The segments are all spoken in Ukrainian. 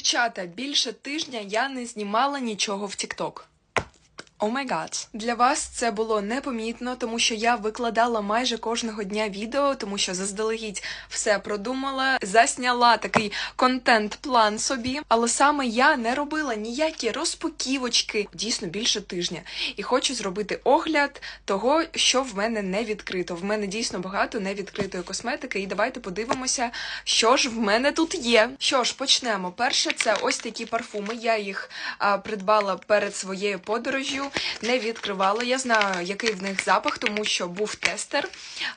Дівчата, більше тижня я не знімала нічого в TikTok. О май гад. Для вас це було непомітно, тому що я викладала майже кожного дня відео, тому що заздалегідь все продумала, засняла такий контент-план собі. Але саме я не робила ніякі розпаківочки дійсно більше тижня. І хочу зробити огляд того, що в мене не відкрито. В мене дійсно багато невідкритої косметики. І давайте подивимося, що ж в мене тут є. Що ж, почнемо. Перше, це ось такі парфуми. Я їх а, придбала перед своєю подорожю, не відкривала. Я знаю, який в них запах, тому що був тестер,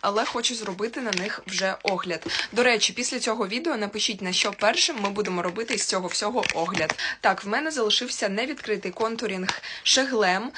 але хочу зробити на них вже огляд. До речі, після цього відео напишіть на що першим ми будемо робити з цього всього огляд. Так, в мене залишився невідкритий контурінг Шеглем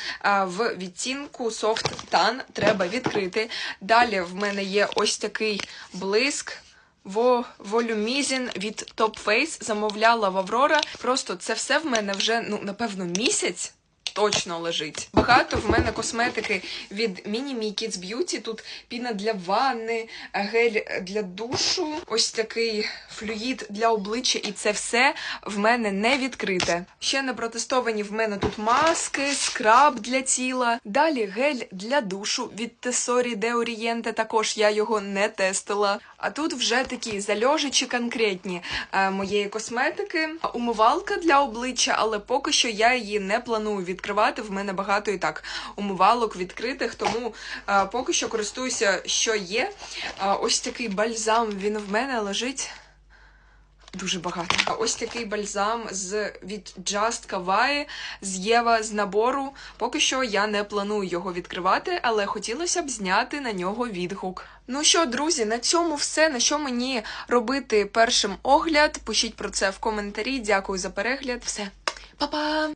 в відтінку Soft Tan. Треба відкрити. Далі в мене є ось такий блиск. Во Волюмізін від Top Face замовляла в Аврора. Просто це все в мене вже ну напевно місяць. Точно лежить. Багато в мене косметики від Mini Me Kids Beauty. Тут піна для ванни, гель для душу, ось такий флюїд для обличчя, і це все в мене не відкрите. Ще не протестовані в мене тут маски, скраб для тіла. Далі гель для душу від Tessori de Oriente, Також я його не тестила. А тут вже такі зальожичі конкретні е, моєї косметики. Умивалка для обличчя, але поки що я її не планую відкривати. В мене багато і так умивалок відкритих, тому е, поки що користуюся, що є. Е, ось такий бальзам, він в мене лежить. Дуже багато. Ось такий бальзам з від Just Kawaii з Єва з набору. Поки що я не планую його відкривати, але хотілося б зняти на нього відгук. Ну що, друзі, на цьому все. На що мені робити першим огляд? Пишіть про це в коментарі. Дякую за перегляд. Все, па-па!